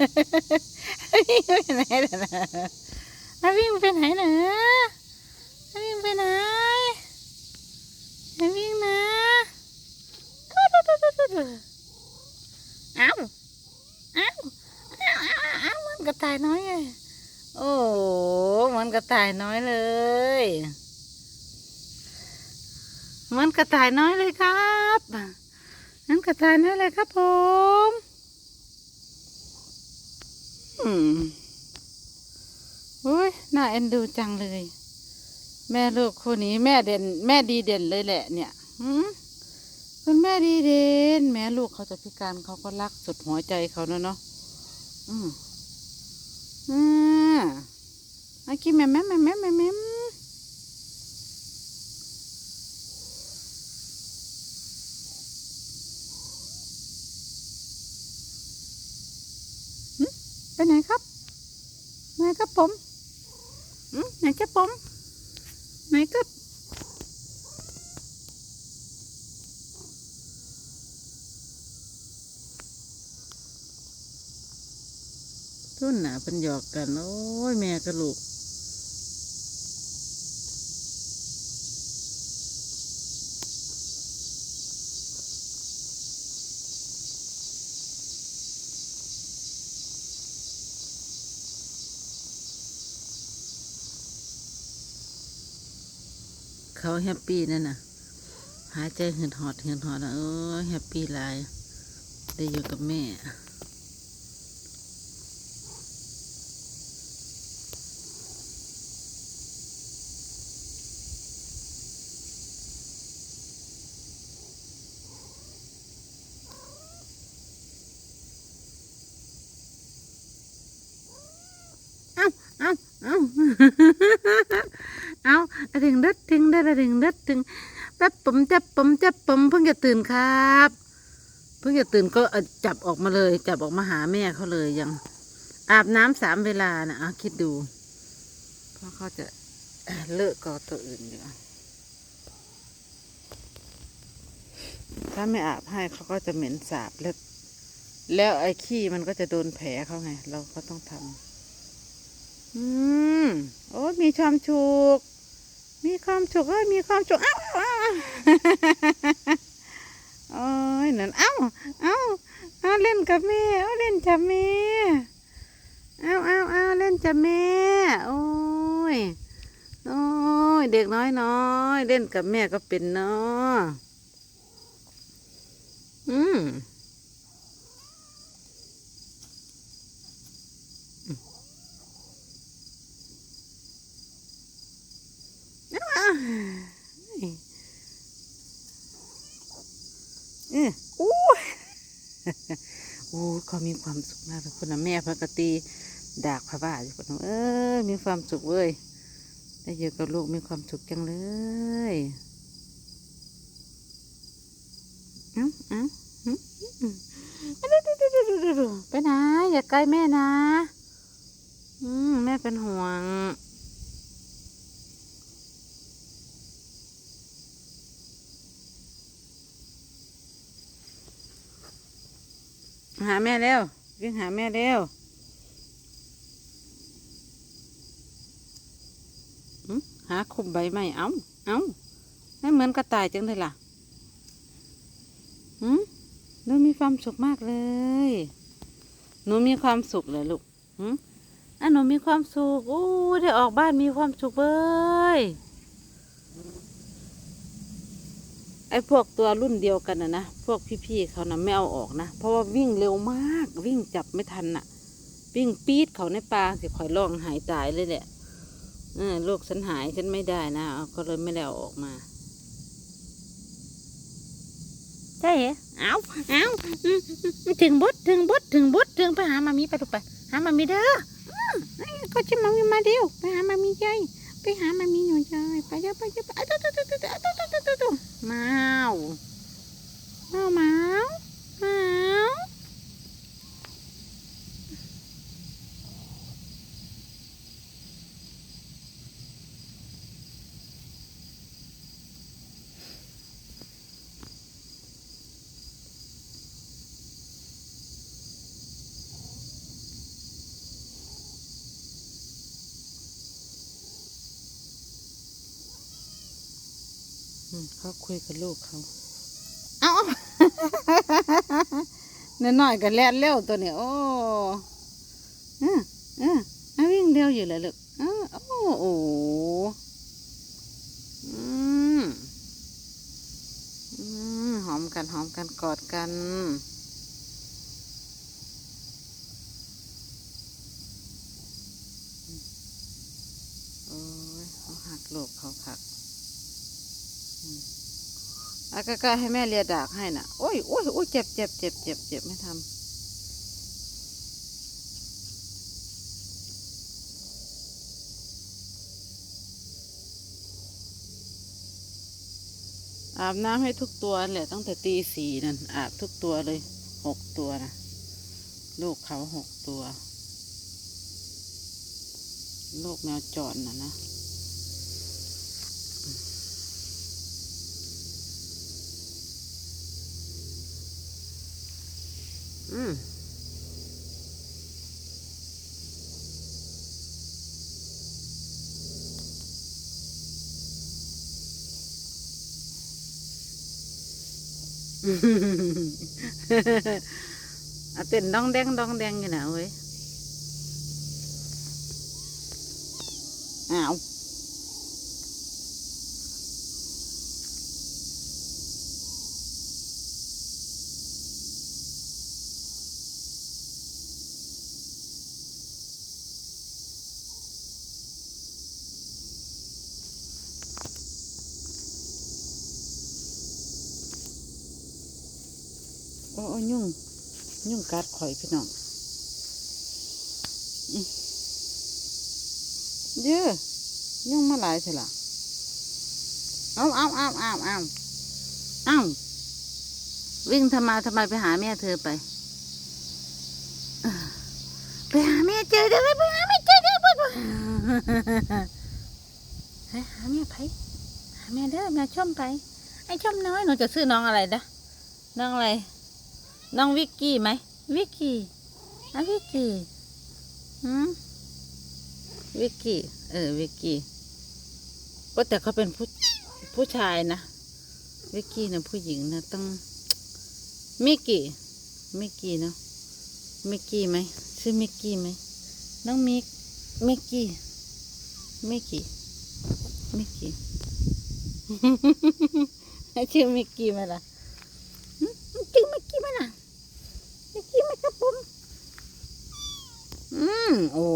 วิ่งไปไหนล่ะนะวิ่งไปไหนนะวิ่งไปไหนวิ่งนะเอ้าเอ้าเอ้าเอ้าเอ้ามันกระต่ายน้อยไงโอ้โหมันกระต่ายน้อยเลย มันกระต่ายน้อยเลยครับมันกระต่ายน้อยเลยครับผม อืมโอ้ยน่าเอ็นดูจังเลย แม่ลูกคู่นี้แม่เด่น แม่ดีเด่นเลยแหละ เนี่ยหืมคุณแม่ดีเด่น แม่ลูกเขาจะพิการเขาก็รักสุดหัวใจเขาเนาะเนาะอืมอ่าอากินแม่แม่แม่แม่แม่ ไปไหนครับไหนครับผมไหนครับผมไหนครับทุ่นหนาเป็นหยอกกัน โอ้ย แม่กระลูก เขาแฮปปี้นั่นน่ะ หายใจหืดหอดหืดหอดอะเออแฮปปี้หลาย ได้อยู่กับแม่เอาเอาเอาเอาถึงเด็ด ถึงเด็ดถึงเด็ดถึงแป๊บผมจับผมจับผมเพิ่งจะตื่นครับ เพิ่งจะตื่นก็จับออกมาเลย จับออกมาหาแม่เขาเลยยัง อาบน้ำสามเวลานะอะคิดดูเพราะเขาจะเลิกกอตัวอื่นอยู่ถ้าไม่อาบให้เขาก็จะเหม็นสาบแล้วแล้วไอ้ขี้มันก็จะโดนแผลเขาไง เราก็ต้องทำอืม โอ้มีความสุข มีความสุขเอ้ยมีความสุขเอ้าเอ้าเอ้าโอ้ยนั่นเอ้าเอ้าเอ้าเล่นกับแม่เอาเล่นจับแม่เอาเอ้าเอ้าเล่นจับแม่โอ้ยโอ้ยเด็กน้อยน้อยเล่นกับแม่ก็เป็นเนาะอืม เออโอ้ย โอ้ เขามีความสุขมากเลยคนน่ะแม่พกตีดากพระบาอยู่คนนะเออมีความสุขเว้ยได้อยู่กับลูกมีความสุขจังเลยเอ้าเอ้าหึหึดูๆๆๆๆไปไหนอย่าใกล้แม่นะ อืมแม่เป็นห่วง หาแม่เร็ววิ่งหาแม่เร็วหึหาคุมใบไม้เอาเอาไม่เหมือนกระต่ายจังเลยล่ะหืมหนูมีความสุขมากเลย หนูมีความสุขเลยลูกหืมอะหนูมีความสุขอู้ได้ออกบ้านมีความสุขเว้ย ไอ้พวกตัวรุ่นเดียวกันนะนะพวกพี่ๆเขานะไม่เอาออกนะ เพราะว่าวิ่งเร็วมาก วิ่งจับไม่ทันน่ะ วิ่งปี๊ดเขาในปลาสิคอยร้องหายตายเลยแหละอลูกฉันหายฉันไม่ได้นะก็เลยไม่ได้เอาออกมาใช่เหรอเอาเอาถึงบดถึงบดถึงบดถึงไปหามามีไปลูกไปหามามีเด้อก็จะมามีมาเดียวไปหามามีใจ ไปหามามีหน่อยไปเยอะไปเยอะไปตุ๊ตุ๊ตุ๊ตุ๊ตุ๊ตุ๊ตุ๊ตุ๊ตุ๊ตุ๊มาวมาวมาวมาว ม เขาคุยกับลูกเขา เอ้าน้อยๆก็แล่นเร็วตัวนี้โอ้เออเออเอาวิ่งเร็วอยู่เลยลูกเออโอ้โอ้อืมอืมหอมกันหอมกันกอดกันโอ้ยเขาหักลูกเขาหัก อาก็ก็ให้แม่เลียดากให้น่ะ โอ้ยโอ้ยโอ้ยเจ็บเจ็บเจ็บเจ็บเจ็บไม่ทำอาบน้ำให้ทุกตัวแหละตั้งแต่ตีสี่นั่นอาบทุกตัวเลยหกตัวนะลูกเขาหกตัว ลูกแมวจรน่ะนะ อืมอะเต้นดองแด โอ้ยยุ่ง ยุ่งกัดข่อยพี่น้องเยอะยุ่งมาหลายสิล่ะเอาเอาเอาเอาเอาเอาวิ่งทำไมทำไมไปหาแม่เธอไป ไปหาแม่เจอเด้อไปหาแม่เจอเด้อไปไปไปหาแม่ไปหาแม่เด้อแม่ชมไปไอ้ชมน้อยหนูจะซื้อน้องอะไรนะน้องอะไร น้องวิกกี้ไหม วิกกี้อะวิกกี้หืมวิกกี้ เออ วิกกี้ ก็แต่เขาเป็นผู้ผู้ชายนะ วิกกี้นะผู้หญิงนะต้องมิกกี้มิกกี้เนาะมิกกี้ไหมชื่อมิกกี้ไหมน้องมิกมิกกี้มิกกี้มิกกี้ชื่อมิกกี้ไหมล่ะชื่อมิก กี้ไหมล่ะ มิกกี้ไหมครับผม อืม โอ้